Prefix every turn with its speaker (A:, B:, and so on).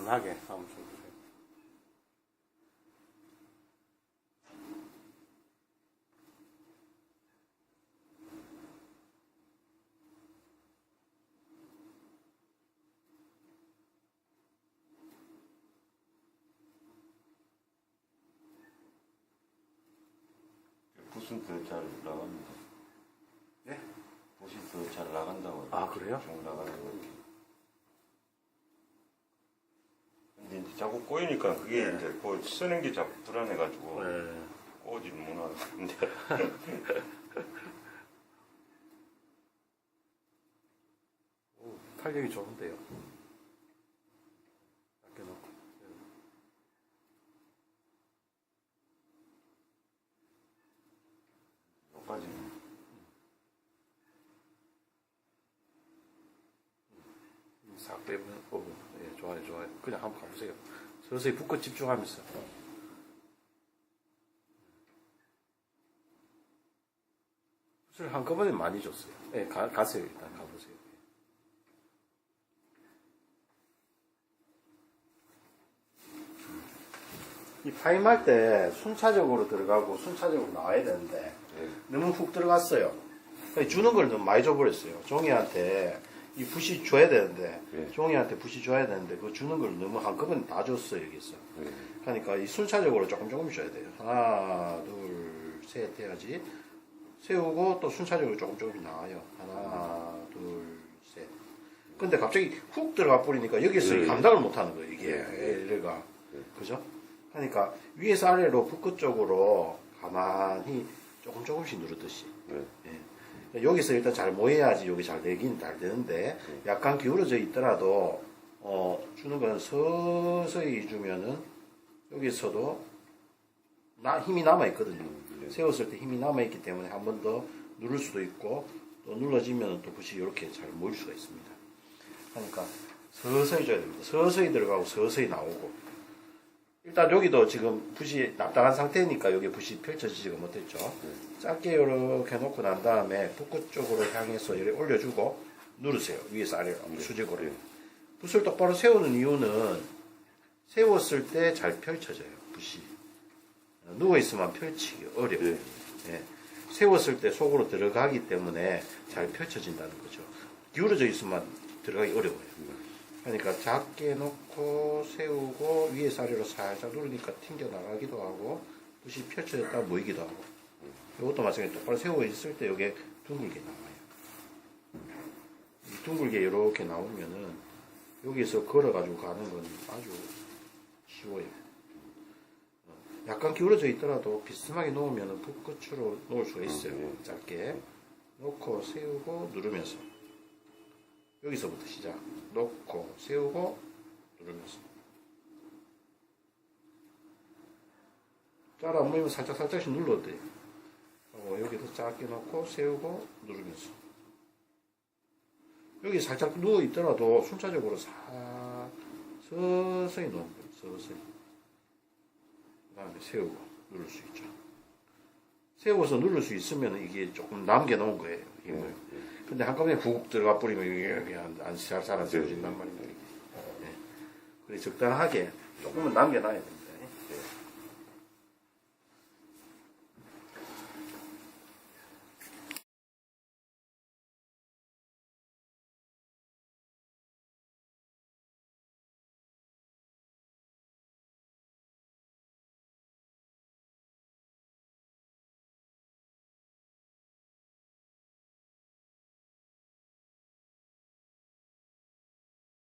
A: 은은하게 한번 쳐주세요.
B: 붓은 더잘 나갑니다.
A: 예?
B: 붓이 더잘 나간다고.
A: 아, 그래요?
B: 쭉 나가는 거. 근데 이제 자꾸 꼬이니까 그게 이제 그 쓰는 게 자꾸 불안해가지고
A: 네.
B: 꼬지 못 하는데.
A: 오, 탄력이 좋은데요. 작게 놓고.
B: 여기까지.
A: 싹 빼면, 오, 예, 좋아요, 좋아요. 그냥 한번 가보세요. 서서히 붓고 집중하면서. 붓을 한꺼번에 많이 줬어요. 예, 가, 가세요. 일단 가보세요. 이 파임할 때 순차적으로 들어가고 순차적으로 나와야 되는데
B: 예.
A: 너무 훅 들어갔어요. 주는 걸 너무 많이 줘버렸어요. 종이한테 이 붓이 줘야 되는데
B: 예.
A: 종이한테 붓이 줘야 되는데 그 주는 걸 너무 한꺼번에 다 줬어요 여기서.
B: 예.
A: 그러니까 이 순차적으로 조금 조금 줘야 돼요. 하나, 둘, 셋 해야지. 세우고 또 순차적으로 조금 조금 나와요. 하나, 둘, 셋. 근데 갑자기 훅 들어가 버리니까 여기서
B: 예.
A: 감당을 못 하는 거예요, 이게.
B: 예.
A: 얘가.
B: 예.
A: 그죠? 그러니까 위에서 아래로 붓끝 쪽으로 가만히 조금 조금씩 누르듯이.
B: 예.
A: 여기서 일단 잘 모여야지 여기 잘 되긴 잘 되는데 약간 기울어져 있더라도 어, 주는 건 서서히 주면은 여기서도 나, 힘이 남아 있거든요.
B: 예.
A: 세웠을 때 힘이 남아 있기 때문에 한 번 더 누를 수도 있고 또 눌러지면 또 붓이 이렇게 잘 모일 수가 있습니다. 그러니까 서서히 줘야 됩니다. 서서히 들어가고 서서히 나오고 일단 여기도 지금 붓이 납작한 상태니까 여기 붓이 펼쳐지지가 못했죠. 짧게 이렇게 놓고 난 다음에 붓끝 쪽으로 향해서 이렇게 올려주고 누르세요. 위에서 아래로 수직으로.
B: 예.
A: 붓을 똑바로 세우는 이유는 세웠을 때 잘 펼쳐져요. 붓이. 누워 있으면 펼치기 어려워요. 예. 세웠을 때 속으로 들어가기 때문에 잘 펼쳐진다는 거죠. 기울어져 있으면 들어가기 어려워요. 그러니까 작게 놓고 세우고 위에서 아래로 살짝 누르니까 튕겨 나가기도 하고 붓이 펼쳐졌다 모이기도 하고 이것도 마찬가지로 똑바로 세워 있을 때 이게 둥글게 나와요. 이 둥글게 이렇게 나오면은 여기서 걸어가지고 가는 건 아주 쉬워요. 어, 약간 기울어져 있더라도 비스듬하게 놓으면은 붓끝으로 놓을 수가 있어요.
B: 음,
A: 짧게 놓고 세우고 누르면서 여기서부터 시작. 놓고 세우고 누르면서. 잘 안 보이면 살짝 살짝씩 눌러도 돼요. 어, 여기도 작게 놓고 세우고 누르면서. 여기 살짝 누워 있더라도 순차적으로 사 서서히 놓는 거예요. 서서히. 그 다음에 세우고 누를 수 있죠. 세워서 누를 수 있으면 이게 조금 남겨 놓은 거예요. 힘을. 근데 한꺼번에 훅 들어가 버리면 이게 안잘 살아 세워진단 말입니다. 네. 그래 적당하게 조금은 남겨놔야 됩니다.